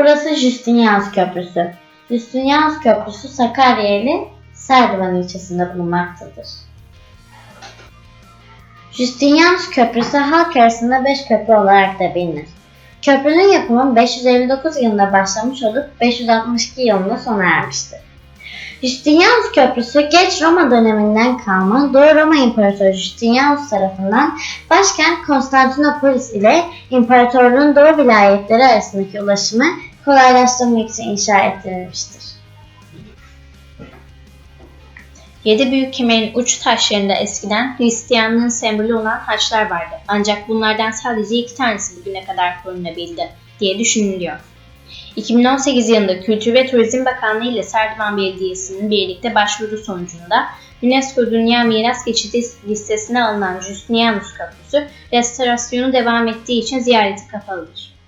Burası Justinianus Köprüsü. Justinianus Köprüsü Sakarya ili Serdivan ilçesinde bulunmaktadır. Justinianus Köprüsü halk arasında beş köprü olarak da bilinir. Köprünün yapımı 559 yılında başlamış olup 562 yılında sona ermiştir. Justinianus Köprüsü geç Roma döneminden kalma Doğu Roma İmparatoru Justinianus tarafından başkent Konstantinopolis ile imparatorluğun doğu vilayetleri arasındaki ulaşımı kolaylaştırmak için inşa ettirilmiştir. Yedi büyük kemerin uç taşlarında eskiden Hristiyanlığın sembolü olan haçlar vardı. Ancak bunlardan sadece iki tanesi bugüne kadar korunabildi diye düşünülüyor. 2018 yılında Kültür ve Turizm Bakanlığı ile Serdivan Belediyesi'nin birlikte başvuru sonucunda UNESCO Dünya Miras Geçidi listesine alınan Justinianus Köprüsü restorasyonu devam ettiği için ziyareti kapalıdır.